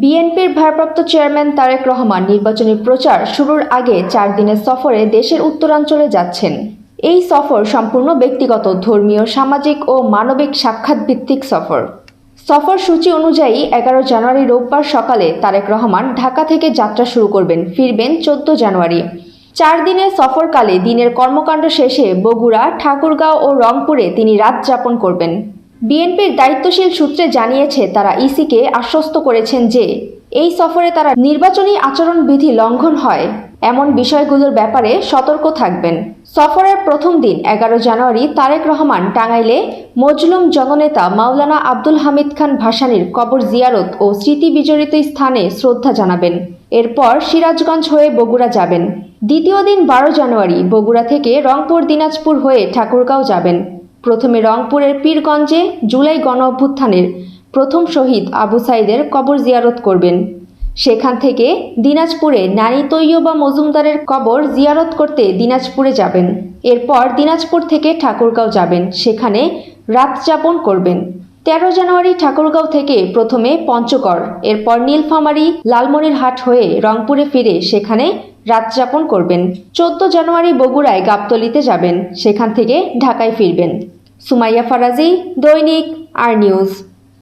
বিএনপির ভারপ্রাপ্ত চেয়ারম্যান তারেক রহমান নির্বাচনী প্রচার শুরুর আগে চার দিনের সফরে দেশের উত্তরাঞ্চলে যাচ্ছেন। এই সফর সম্পূর্ণ ব্যক্তিগত, ধর্মীয়, সামাজিক ও মানবিক সাক্ষাৎ ভিত্তিক সফর। সফর সূচি অনুযায়ী এগারো জানুয়ারি রোববার সকালে তারেক রহমান ঢাকা থেকে যাত্রা শুরু করবেন, ফিরবেন চোদ্দ জানুয়ারি। চার দিনের সফরকালে দিনের কর্মকাণ্ড শেষে বগুড়া, ঠাকুরগাঁও ও রংপুরে তিনি রাত যাপন করবেন। বিএনপির দায়িত্বশীল সূত্রে জানিয়েছে, তারা ইসিকে আশ্বস্ত করেছেন যে, এই সফরে তারা নির্বাচনী আচরণবিধি লঙ্ঘন হয়। এমন বিষয়গুলোর ব্যাপারে সতর্ক থাকবেন। সফরের প্রথম দিন, এগারো জানুয়ারি, তারেক রহমান টাঙ্গাইলে মজলুম জননেতা মাওলানা আব্দুল হামিদ খান ভাসানির কবর জিয়ারত ও স্মৃতি বিজড়িত স্থানে শ্রদ্ধা জানাবেন। এরপর সিরাজগঞ্জ হয়ে বগুড়া যাবেন। দ্বিতীয় দিন বারো জানুয়ারি, বগুড়া থেকে রংপুর, দিনাজপুর হয়ে ঠাকুরগাঁও যাবেন। প্রথমে রংপুরের পীরগঞ্জে জুলাই গণ অভ্যুত্থানের প্রথম শহীদ আবু সাইদের কবর জিয়ারত করবেন। সেখান থেকে দিনাজপুরে নারী তৈয়বা মজুমদারের কবর জিয়ারত করতে দিনাজপুরে যাবেন। এরপর দিনাজপুর থেকে ঠাকুরগাঁও যাবেন। সেখানে রাত যাপন করবেন। তেরো জানুয়ারি ঠাকুরগাঁও থেকে প্রথমে পঞ্চগড়, এরপর নীলফামারী, লালমনিরহাট হয়ে রংপুরে ফিরে সেখানে রাত যাপন করবেন। চোদ্দ জানুয়ারি বগুড়ায় গাবতলিতে যাবেন। সেখান থেকে ঢাকায় ফিরবেন। সুমাইয়া ফারাজি দৈনিক আর নিউজ।